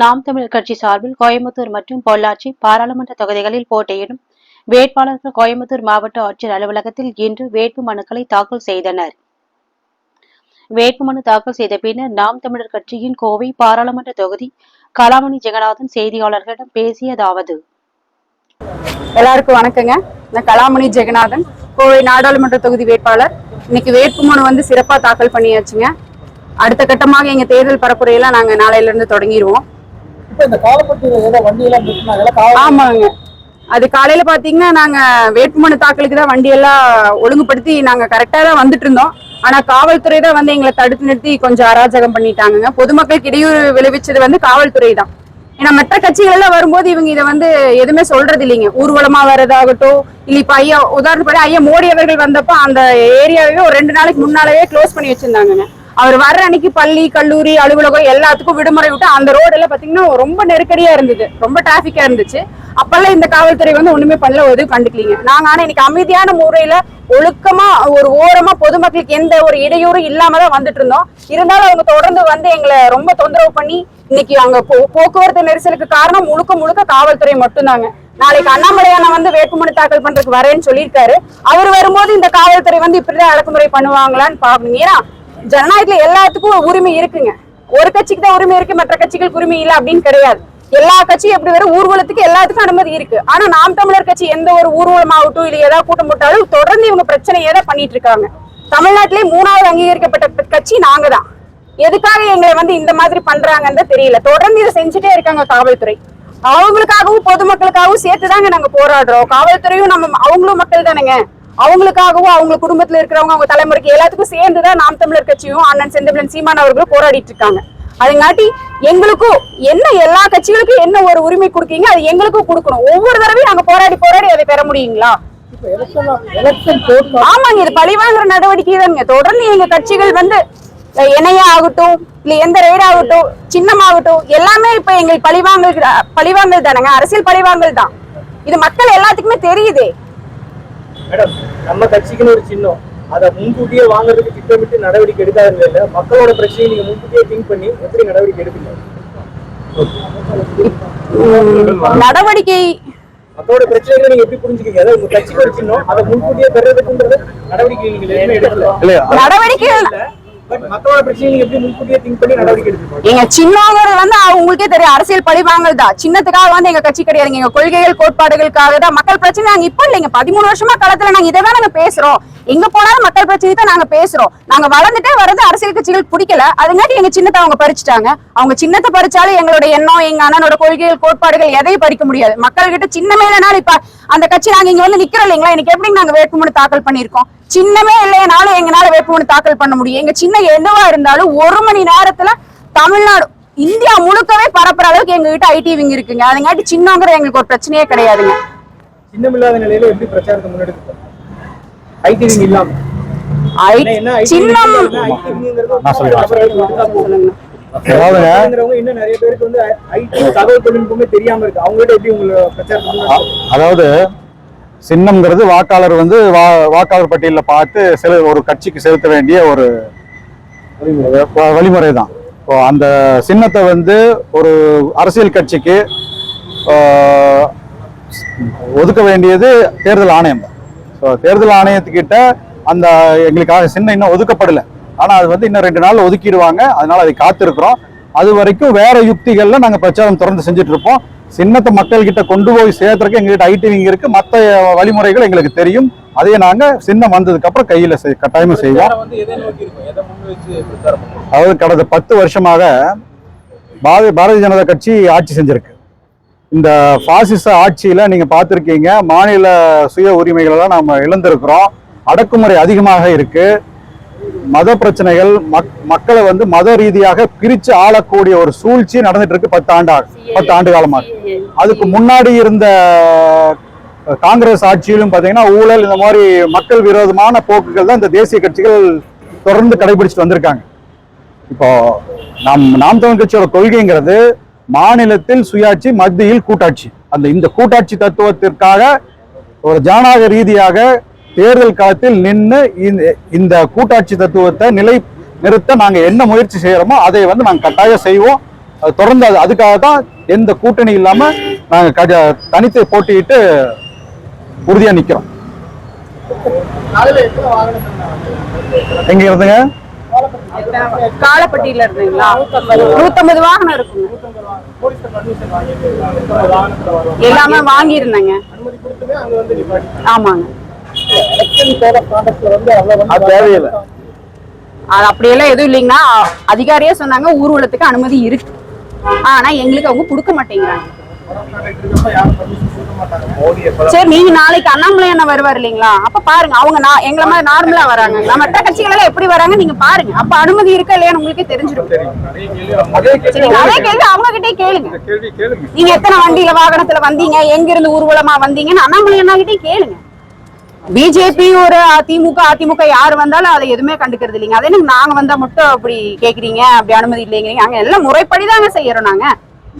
நாம் தமிழர் கட்சி சார்பில் கோயம்புத்தூர் மற்றும் பொள்ளாச்சி பாராளுமன்ற தொகுதிகளில் போட்டியிடும் வேட்பாளர்கள் கோயம்புத்தூர் மாவட்ட ஆட்சியர் அலுவலகத்தில் இன்று வேட்பு மனுக்களை தாக்கல் செய்தனர். வேட்புமனு தாக்கல் செய்த பின்னர் நாம் தமிழர் கட்சியின் கோவை பாராளுமன்ற தொகுதி கலாமணி ஜெகநாதன் செய்தியாளர்களிடம் பேசியதாவது. எல்லாருக்கும் வணக்கங்க. நான் கலாமணி ஜெகநாதன் கோவை நாடாளுமன்ற தொகுதி வேட்பாளர். இன்னைக்கு வேட்புமனு வந்து சிறப்பாக தாக்கல் பண்ணியாச்சுங்க. அடுத்த கட்டமாக எங்க தேர்தல் பரப்புரையெல்லாம் நாங்க நாளையில இருந்து தொடங்கிடுவோம் இந்த ஏதோ வண்டியெல்லாம் ஆமாங்க. அது காலையில பாத்தீங்கன்னா நாங்க வேட்புமனு தாக்கலுக்கு தான் வண்டியெல்லாம் ஒழுங்குபடுத்தி நாங்க கரெக்டா தான் வந்துட்டு இருந்தோம் ஆனா காவல்துறை தான் வந்து எங்களை தடுத்து நிறுத்தி கொஞ்சம் அராஜகம் பண்ணிட்டாங்கங்க. பொதுமக்களுக்கு இடையூறு விளைவிச்சது வந்து காவல்துறை தான். ஏன்னா மற்ற கட்சிகள் எல்லாம் வரும்போது இவங்க இதை வந்து எதுவுமே சொல்றது இல்லைங்க ஊர்வலமா வர்றதாகட்டும் இல்ல இப்ப ஐயா உதாரணப்படி ஐயா மோடி அவர்கள் வந்தப்ப அந்த ஏரியாவே ஒரு ரெண்டு நாளைக்கு முன்னாலவே க்ளோஸ் பண்ணி வச்சிருந்தாங்கங்க. அவர் வர்ற அன்னைக்கு பள்ளி கல்லூரி அலுவலகம் எல்லாத்துக்கும் விடுமுறை விட்டு அந்த ரோடு எல்லாம் பாத்தீங்கன்னா ரொம்ப நெருக்கடியா இருந்தது. ரொம்ப டிராபிக்கா இருந்துச்சு. அப்பெல்லாம் இந்த காவல்துறை வந்து ஒண்ணுமே பண்ணல ஒரு கண்டுக்கலீங்க. நாங்க ஆனா இன்னைக்கு அமைதியான முறையில ஒழுக்கமா ஒரு ஓரமா பொதுமக்களுக்கு எந்த ஒரு இடையூறும் இல்லாம தான் வந்துட்டு இருந்தோம். இருந்தாலும் அவங்க தொடர்ந்து வந்து எங்களை ரொம்ப தொந்தரவு பண்ணி இன்னைக்கு அங்க போ- போக்குவரத்து நெரிசலுக்கு காரணம் முழுக்க முழுக்க காவல்துறை மட்டும்தாங்க. நாளைக்கு அண்ணாமலையான வந்து வேட்புமனு தாக்கல் பண்றதுக்கு வரேன்னு சொல்லியிருக்காரு. அவர் வரும்போது இந்த காவல்துறை வந்து இப்படிதான் அடக்குமுறை பண்ணுவாங்களான்னு பாக்கணும். ஏன்னா ஜனநாயகத்துல எல்லாத்துக்கும் உரிமை இருக்குங்க. ஒரு கட்சிக்கு தான் உரிமை இருக்கு மற்ற கட்சிகளுக்கு உரிமை இல்லை அப்படின்னு கிடையாது. எல்லா கட்சியும் எப்படி வரும் ஊர்வலத்துக்கு எல்லாத்துக்கும் அனுமதி இருக்கு. ஆனா நாம் தமிழர் கட்சி எந்த ஒரு ஊர்வலம் ஆகட்டும் இல்ல ஏதாவது கூட்டம் போட்டாலும் தொடர்ந்து இவங்க பிரச்சனையை தான் பண்ணிட்டு இருக்காங்க. தமிழ்நாட்டிலே மூணாவது அங்கீகரிக்கப்பட்ட கட்சி நாங்க தான். எதுக்காக எங்களை வந்து இந்த மாதிரி பண்றாங்கன்னு தெரியல. தொடர்ந்து இதை செஞ்சுட்டே இருக்காங்க காவல்துறை. அவங்களுக்காகவும் பொதுமக்களுக்காகவும் சேர்த்துதாங்க நாங்க போராடுறோம். காவல்துறையும் நம்ம அவங்களும் மக்கள் தானேங்க. அவங்களுக்காகவும் அவங்க குடும்பத்துல இருக்கிறவங்க அவங்க தலைமுறைக்கு எல்லாத்துக்கும் சேர்ந்துதான் நாம் தமிழர் கட்சியும் அண்ணன் செந்தமிழன் சீமான் அவர்களும் போராடிட்டு இருக்காங்க. அதுங்காட்டி எங்களுக்கும் என்ன எல்லா கட்சிகளுக்கும் என்ன ஒரு உரிமை கொடுக்கீங்க அது எங்களுக்கும் கொடுக்கணும். ஒவ்வொரு தடவையும் நாங்க போராடி போராடி அதை பெற முடியுங்களா? ஆமாங்க இது பழிவாங்குற நடவடிக்கை தானுங்க. தொடர்ந்து எங்க கட்சிகள் வந்து இணையா ஆகட்டும் இல்ல எந்த ரெய்ட் ஆகட்டும் சின்னமாகட்டும் எல்லாமே இப்ப எங்களுக்கு பழிவாங்கல் பழிவாங்கல் தானங்க. அரசியல் பழிவாங்கல் தான். இது மக்கள் எல்லாத்துக்குமே தெரியுதே. மேடம் நம்ம கட்சிக்குன்னு ஒரு சின்னம். அதை முன்கூட்டியே வாங்குறதுக்கு திட்டமிட்டு நடவடிக்கை எடுக்காத நிலையில மக்களோட பிரச்சனையை நீங்க முன்கூட்டியே திங்க் பண்ணி எப்படி நடவடிக்கை எடுப்பீங்க? நடவடிக்கை. மக்களோட பிரச்சனைகளை நீங்க எப்படி புரிஞ்சுக்கீங்க அதாவது உங்க கட்சிக்கு ஒரு சின்னம் அதை முன்கூட்டியே பெறதுக்குன்றது நடவடிக்கை நீங்க எதுவுமே எடுக்கல. நடவடிக்கை எங்க சின்னங்கிறது வந்து அவங்களுக்கே தெரியும் அரசியல் பழிவாங்கல் தான். சின்னத்துக்காக வந்து எங்க கட்சி கிடையாதுங்க எங்க கொள்கைகள் கோட்பாடுகளுக்காக தான். மக்கள் பிரச்சனை நாங்க இப்ப இல்லைங்க. பதிமூணு வருஷமா களத்துல நாங்க இதை தான் நாங்க பேசுறோம். எங்க போனாலும் மக்கள் பிரச்சனை தான் நாங்க பேசுறோம். நாங்க வளர்ந்துட்டே வரது அரசியல் கட்சிகள் பிடிக்கல. அதுங்காட்டி எங்க சின்னத்தை அவங்க பறிச்சுட்டாங்க. அவங்க சின்னத்தை பறிச்சாலும் எங்களோட எண்ணம் எங்க அண்ணனோட கொள்கைகள் கோட்பாடுகள் எதையும் பறிக்க முடியாது. மக்கள் கிட்ட சின்னமே இல்லைனாலும் இப்ப அந்த கட்சி நாங்க இங்க வந்து நிக்கிறோம் இல்லைங்களா? இன்னைக்கு எப்படி நாங்க வேட்புமனு தாக்கல் பண்ணிருக்கோம் சின்னமே இல்லையனாலும் எங்களால வேட்புமனு தாக்கல் பண்ண முடியும். எங்க சின்ன எதுவா இருந்தாலும் ஒரு மணி நேரத்துல தமிழ்நாடு இந்தியா முழுக்கவே பரப்புற அளவுக்கு எங்க கிட்ட ஐடி விங் இருக்குங்க. அதுங்காட்டி சின்னங்கிற எங்களுக்கு ஒரு பிரச்சனையே கிடையாதுங்க. சின்னமில்லாத நிலையில எப்படி பிரச்சாரத்தை முன்னெடுக்க ஐடி இல்லாம. சின்னம் நான் முன்னெடுக்க அதாவது சின்னம்ங்கிறது வாக்காளர் வந்து வா- வாக்காளர் பட்டியலில் பார்த்து செலு ஒரு கட்சிக்கு செலுத்த வேண்டிய ஒரு வழிமுறை. தான். இப்போ அந்த சின்னத்தை வந்து ஒரு அரசியல் கட்சிக்கு ஒதுக்க வேண்டியது தேர்தல் ஆணையம் தான். தேர்தல் ஆணையத்துக்கிட்ட அந்த எங்களுக்காக சின்ன இன்னும் ஒதுக்கப்படலை. ஆனால் அது வந்து இன்னும் ரெண்டு நாள் ஒதுக்கிடுவாங்க. அதனால அதை காத்திருக்கிறோம். அது வரைக்கும் வேற யுக்திகள்ல நாங்கள் பிரச்சாரம் தொடர்ந்து செஞ்சுட்டு இருப்போம் சின்னத்தை மக்கள் கிட்ட கொண்டு போய் சேர்த்துறதுக்கு எங்ககிட்ட ஐடி விங் இருக்கு. மற்ற வழிமுறைகள் எங்களுக்கு தெரியும். அதையே நாங்க சின்னம் வந்ததுக்கு அப்புறம் கையில செய்- கட்டாயமா செய்வோம். அதாவது கடந்த பத்து வருஷமாக பாரதிய ஜனதா கட்சி ஆட்சி செஞ்சிருக்கு. இந்த பாசிச ஆட்சியில நீங்க பார்த்திருக்கீங்க மாநில சுய உரிமைகளெல்லாம் நாம இழந்திருக்கிறோம். அடக்குமுறை அதிகமாக இருக்கு. மத பிரச்சனைகள் மக் மக்களை வந்து மத ரீதியாக பிரிச்சு ஆளக்கூடிய ஒரு சூழ்ச்சி நடந்துட்டு இருக்கு பத்து ஆண்டா பத்து ஆண்டு காலமாக அதுக்கு முன்னாடி இருந்த காங்கிரஸ் ஆட்சியிலும் பாத்தீங்கன்னா ஊழல் இந்த மாதிரி மக்கள் விரோதமான போக்குகள் தான் இந்த தேசிய கட்சிகள் தொடர்ந்து கடைபிடிச்சிட்டு வந்திருக்காங்க. இப்போ நாம் நாம் தமிழ் கட்சியோட கொள்கைங்கிறது மாநிலத்தில் சுயாட்சி மத்தியில் கூட்டாட்சி. அந்த இந்த கூட்டாட்சி தத்துவத்திற்காக ஒரு ஜனநாயக ரீதியாக தேர்தல் காலத்தில் நின்று இந்த இந்த கூட்டாட்சி தத்துவத்தை நிலை நிறுத்த நாங்கள் என்ன முயற்சி செய்கிறோமோ அதை வந்து நாங்கள் கட்டாயம் செய்வோம். அது தொடர்ந்து அது அதுக்காக தான் எந்த கூட்டணி இல்லாமல் நாங்கள் க- தனித்து போட்டியிட்டு உறுதியாக நிற்கிறோம் எங்க இருந்துங்க? காலப்பட்டியில இருந்தீங்களா நூத்தம்பது வாகனம் வருவாங்க எல்லாமே வாங்கியிருந்தேங்க. ஆமாங்க. அது அப்படியெல்லாம் எதுவும் இல்லைங்கன்னா அதிகாரியே சொன்னாங்க ஊர்வலத்துக்கு அனுமதி இருக்கு. ஆனா எங்களுக்கு அவங்க கொடுக்க மாட்டேங்கிறாங்க. சரி நீங்க நாளைக்கு அண்ணாமலை அண்ணா வருவார் இல்லைங்களா? அப்ப பாருங்க அவங்க நான் எங்களை மாதிரி நார்மலா வராங்க. நம்ம மற்ற கட்சிகள் எல்லாம் எப்படி வராங்க நீங்க பாருங்க. அப்ப அனுமதி இருக்கா இல்லையான்னு உங்களுக்கே தெரிஞ்சிடும். அதே கேள்வி அவங்க கிட்டே கேளுங்க. நீங்க எத்தனை வண்டியில வாகனத்துல வந்தீங்க? எங்க இருந்து ஊர்வலமா வந்தீங்கன்னு அண்ணாமலை அண்ணா கிட்டே கேளுங்க பிஜேபி ஒரு அதிமுக அதிமுக யார் வந்தாலும் அதை எதுவுமே கண்டுக்கிறது இல்லைங்க. அதே நாங்க வந்தா மட்டும் அப்படி கேக்குறீங்க? அப்படி அனுமதி இல்லைங்கிறீங்க. அங்க எல்லாம் முறைப்படிதாங்க செய்யறோம் நாங்க.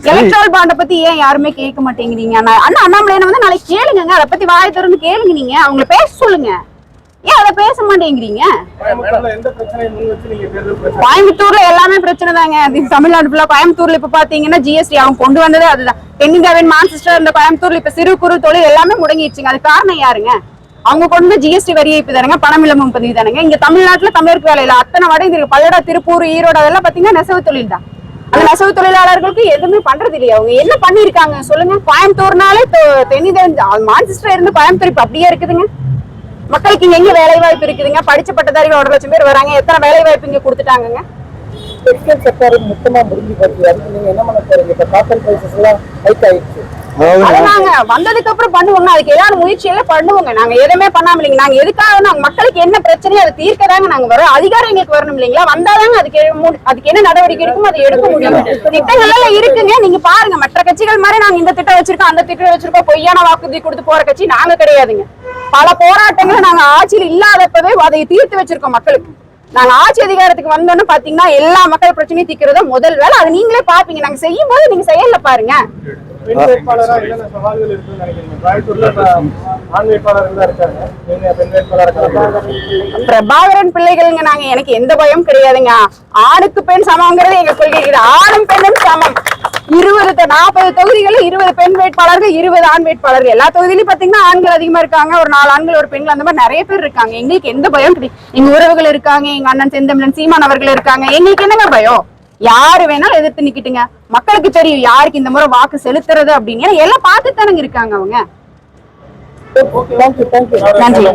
எலக்ட்ரல் பாண்ட பத்தி ஏன் யாருமே கேட்க மாட்டேங்கிறீங்க? அண்ணா அண்ணா அண்ணாமலை வந்து நாளைக்கு கேளுங்க அதை பத்தி வாயை திறந்து கேளுங்க நீங்க அவங்கள பேச சொல்லுங்க. ஏன் அதை பேச மாட்டேங்கிறீங்க? கோயம்புத்தூர்ல எல்லாமே பிரச்சனை தாங்க. தமிழ்நாடு ஃபுல்லா கோயம்புத்தூர்ல இப்ப பாத்தீங்கன்னா ஜிஎஸ்டி அவங்க கொண்டு வந்ததே அதுதான். தென்னிந்தியாவின் மான்செஸ்டர் இந்த கோயம்புத்தூர்ல இப்ப சிறு குறு தொழில் எல்லாமே முடங்கிடுச்சுங்க. அது காரணம் யாருங்க? அவங்க கொண்டு வந்து ஜிஎஸ்டி வரி ஏய்ப்பு தானுங்க பணம் இல்லாம பதிவு தானுங்க. இங்க தமிழ்நாட்டுல தமிழருக்கு வேலையில அத்தனை வட இந்திய பல்லடா திருப்பூர் ஈரோடு அதெல்லாம் பாத்தீங்கன்னா நெசவு தொழில் தான். அந்த நெசவு தொழிலாளர்களுக்கு எதுவுமே பண்றது இல்லையா? அவங்க என்ன பண்ணிருக்காங்க சொல்லுங்க. கோயம்புத்தூர்னாலே தெ- தென்னிந்தியா மான்செஸ்டர் இருந்து கோயம்புத்தூர் இப்ப அப்படியே இருக்குதுங்க. மக்களுக்கு இங்க எங்க வேலை வாய்ப்பு இருக்குதுங்க? படிச்ச பட்டதாரிகள் ஒரு லட்சம் பேர் வராங்க. எத்தனை வேலை வாய்ப்பு இங்க கொடுத்துட்டாங்க டெக்ஸ்டைல் செக்டர் மொத்தமா முடிஞ்சு போச்சு. அதுக்கு நீங்க என்ன பண்ண போறீங்க? இப்ப காட்டன் பிரைசஸ் எல்லாம் ஹைக் ஆயிடுச்சு. நாங்க வந்ததுக்கு அப்புறம் பண்ணுவோங்க. அதுக்கு ஏதாவது முயற்சி எல்லாம் பண்ணுவோங்க. நாங்க எதுவுமே பண்ணாம இல்லைங்க. நாங்க எதுக்காக நாங்க மக்களுக்கு என்ன பிரச்சனையோ அதை தீர்க்கதாங்க நாங்க வரோம். அதிகாரம் எங்களுக்கு வரணும் இல்லைங்களா? வந்தாதாங்க அதுக்கு அதுக்கு என்ன நடவடிக்கை இருக்குமோ அதை எடுக்க முடியும். திட்டங்கள் எல்லாம் இருக்குங்க. நீங்க பாருங்க. மற்ற கட்சிகள் மாதிரி நாங்க இந்த திட்டம் வச்சிருக்கோம் அந்த திட்டம் வச்சிருக்கோம். பொய்யான வாக்குறுதி கொடுத்து போற கட்சி நாங்க கிடையாதுங்க. பல போராட்டங்களை நாங்க ஆட்சியில் இல்லாதப்பவே அதை தீர்த்து வச்சிருக்கோம் மக்களுக்கு. நாங்க ஆட்சி அதிகாரத்துக்கு வந்தோன்னு பாத்தீங்கன்னா எல்லா மக்கள் பிரச்சனையும் தீக்கிறதும் முதல் வேலை. அது நீங்களே பாப்பீங்க நாங்க செய்யும் போது நீங்க செயல்ல பாருங்க. பிரபாகரன் பிள்ளைகள்ங்க நாங்க. எனக்கு எந்த பயம் கிடையாதுங்க. ஆணுக்கு பெண் சமங்கிறது எங்க கொள்கை ஆணும் பெண்ணும் சமம். இருபது நாற்பது தொகுதிகளில் இருபது பெண் வேட்பாளர்கள் இருபது ஆண் வேட்பாளர்கள். எல்லா தொகுதியிலும் பாத்தீங்கன்னா ஆண்கள் அதிகமா இருக்காங்க. ஒரு நாலு ஆண்கள் ஒரு பெண்கள் அந்த மாதிரி நிறைய பேர் இருக்காங்க. எங்களுக்கு எந்த பயம் கிடையாது எங்க உறவுகள் இருக்காங்க எங்க அண்ணன் செந்தமிழன் சீமான் அவர்கள் இருக்காங்க. எங்களுக்கு என்னங்க பயம்? யாரு வேணாலும் எதிர்த்து நிக்கிட்டுங்க. மக்களுக்கு தெரியும் யாருக்கு இந்த முறை வாக்கு செலுத்துறது அப்படின்னு. எல்லாம் பார்த்து தானங்க இருக்காங்க அவங்க. நன்றி.